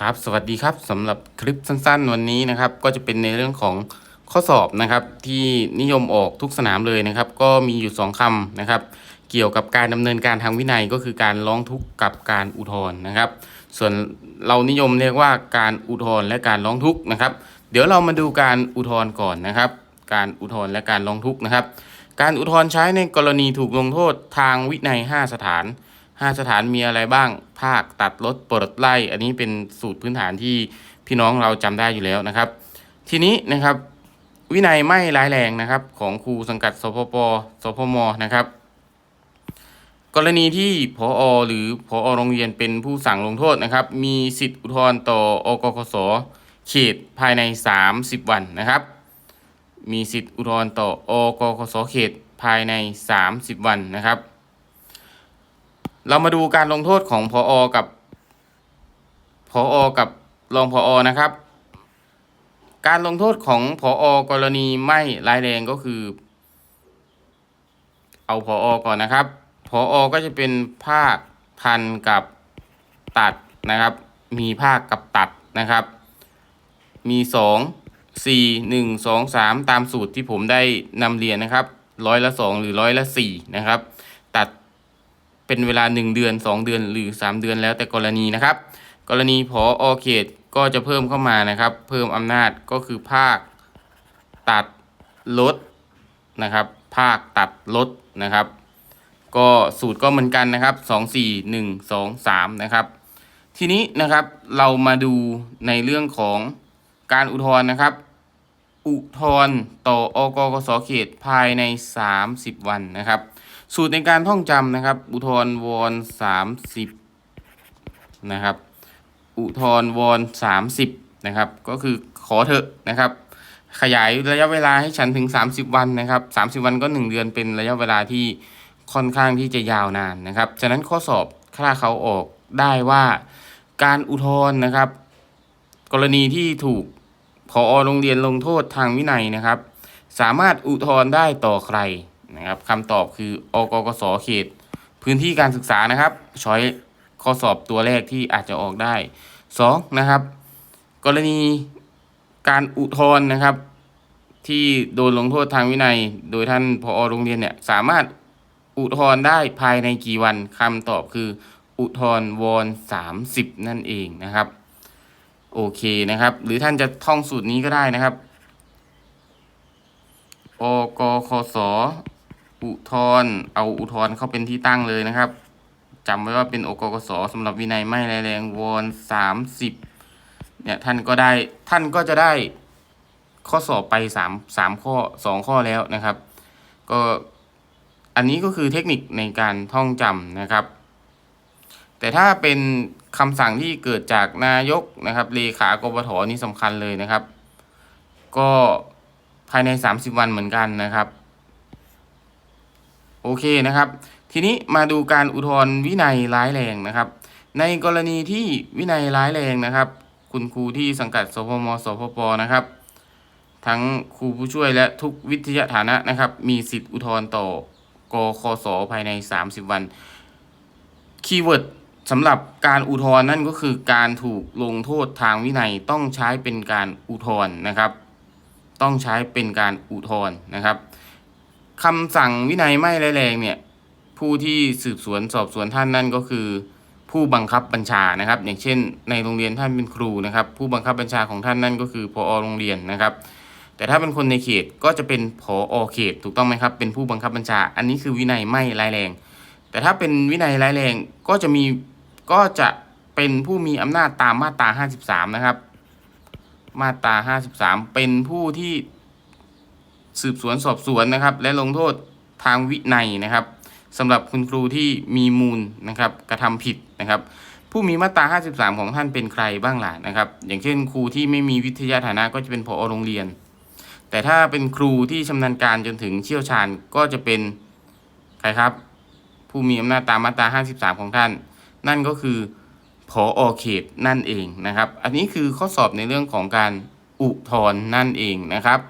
ครับสวัสดีครับสำหรับคลิปสั้นๆ วันนี้นะครับ ก็จะเป็นในเรื่องของข้อสอบนะครับ ที่นิยมออกทุกสนามเลยนะครับ ก็มีอยู่ 2คำนะครับ เกี่ยวกับการดำเนินการทางวินัยก็คือการร้องทุกข์กับการอุทธรณ์นะครับ ส่วนเรานิยมเรียกว่าการอุทธรณ์และการร้องทุกข์นะครับ เดี๋ยวเรามาดูการอุทธรณ์ก่อนนะครับ การอุทธรณ์และการร้องทุกข์นะครับ การอุทธรณ์ใช้ในกรณีถูกลงโทษทางวินัย 5 สถาน 5 สถานมีอะไรบ้าง ภาคตัดลดปลดไล่ อันนี้เป็นสูตรพื้นฐานที่พี่น้องเราจำได้อยู่แล้วนะครับ ทีนี้นะครับ วินัยไม่ร้ายแรงนะครับ ของครูสังกัดสพปสพมนะครับ กรณีที่พออหรือพอโรงเรียนเป็นผู้สั่งลงโทษนะครับ มีสิทธิอุทธรณ์ต่ออกกสเขตภายใน 30 วันนะครับ มีสิทธิอุทธรณ์ต่ออกกสเขตภายใน 30 วันนะครับ เรามาดูการลงโทษของพออกับพออกับรองพออนะครับ การลงโทษของพออกรณีไม่ร้ายแรงก็คือ เอาพออก่อนนะครับพออก็จะเป็นภาคทันกับตัดนะครับ มีภาคกับตัดนะครับ มีสองสี่หนึ่งสองสามตามสูตรที่ผมได้นำเรียนนะครับร้อยละสองหรือร้อยละสี่นะครับ ตัด เป็นเวลาหนึ่งเดือนสองเดือนหรือสามเดือนแล้วแต่กรณีนะครับ กรณีพออเขตก็จะเพิ่มเข้ามานะครับ เพิ่มอำนาจก็คือภาคตัดลดนะครับ ภาคตัดลดนะครับ ก็สูตรก็เหมือนกันนะครับสองสี่หนึ่งสองสามนะครับ ทีนี้นะครับเรามาดูในเรื่องของการอุทธรณ์นะครับ อุทธรณ์ต่ออกกสเขตภายใน 30 วันนะครับ สูตรในการท่องจำนะครับ อุทธรวอน30นะครับ อุทธรวอน30นะครับ ก็คือขอเถอะนะครับ ขยายระยะเวลาให้ฉันถึง 30 วันนะครับ30 วันก็ 1 เดือนเป็นระยะเวลาที่ค่อนข้างที่จะยาวนานนะครับ ฉะนั้นข้อสอบค่าเขาออกได้ว่าการอุทธรณ์นะครับ กรณีที่ถูกพอโรงเรียนลงโทษทางวินัยนะครับ สามารถอุทธรณ์ได้ต่อใคร นะครับคำตอบคืออกกสเขต พื้นที่การศึกษานะครับช้อยข้อสอบตัวแรกที่อาจจะออกได้สองนะครับ กรณีการอุทธรณ์นะครับ ที่โดนลงโทษทางวินัย โดยท่านพอโรงเรียนเนี่ยสามารถอุทธรณ์ได้ภายในกี่วันคำตอบคือ อุทธรณ์วอน30นั่นเองนะครับ โอเคนะครับ หรือท่านจะท่องสูตรนี้ก็ได้นะครับ อกคส อุทธรเอาอุทธรเข้าเป็นที่ตั้งเลยนะครับจำไว้ว่าเป็นอกกสสำหรับวินัยไม่รายแรงวอนสามสิบเนี่ยท่านก็ได้ท่านก็จะได้ข้อสอบไปสามสามข้อสองข้อแล้วนะครับ ก็อันนี้ก็คือเทคนิคในการท่องจำนะครับ แต่ถ้าเป็นคำสั่งที่เกิดจากนายกนะครับเลขากบถนี่สำคัญเลยนะครับ ก็ภายใน 30 วันเหมือนกันนะครับ เคนะครับ ทีนี้มาดูการอุทธรณ์วินัยร้ายแรงนะครับ ในกรณีที่วินัยร้ายแรงนะครับ คุณครูที่สังกัดสพมสพปนะครับ ทั้งครูผู้ช่วยและทุกวิทยาฐานะนะครับ มีสิทธิอุทธรณ์ต่อกคสภายใน 30 วันคีย์เวิร์ดสำหรับการอุทธรณ์นั่นก็คือการถูกลงโทษทางวินัยต้องใช้เป็นการอุทธรณ์นะครับ ต้องใช้เป็นการอุทธรณ์นะครับ คำสั่งวินัยไม่ร้ายแรงเนี่ย ผู้ที่สืบสวนสอบสวนท่านนั่นก็คือ ผู้บังคับบัญชานะครับ อย่างเช่น ในโรงเรียนท่านเป็นครูนะครับ ผู้บังคับบัญชาของท่านนั่นก็คือพอโรงเรียนนะครับ แต่ถ้าเป็นคนในเขตก็จะเป็นผอเขตถูกต้องไหมครับ เป็นผู้บังคับบัญชา อันนี้คือวินัยไม่ร้ายแรง แต่ถ้าเป็นวินัยร้ายแรงก็จะมีก็จะเป็นผู้มีอำนาจตามมาตรา 53 นะครับ มาตรา 53 เป็นผู้ที่ สืบสวนสอบสวนนะครับ และลงโทษทางวินัยนะครับสำหรับคุณครูที่มีมูลนะครับกระทำผิดนะครับ ผู้มีมาตรา 53 ของท่านเป็นใครบ้างล่ะนะครับ อย่างเช่นครูที่ไม่มีวิทยาฐานะก็จะเป็นผอโรงเรียน แต่ถ้าเป็นครูที่ชำนาญการจนถึงเชี่ยวชาญก็จะเป็นใครครับ ผู้มีอำนาจตามมาตรา 53 ของท่าน นั่นก็คือผออเขตนั่นเองนะครับ อันนี้คือข้อสอบในเรื่องของการอุทธรณ์นั่นเองนะครับ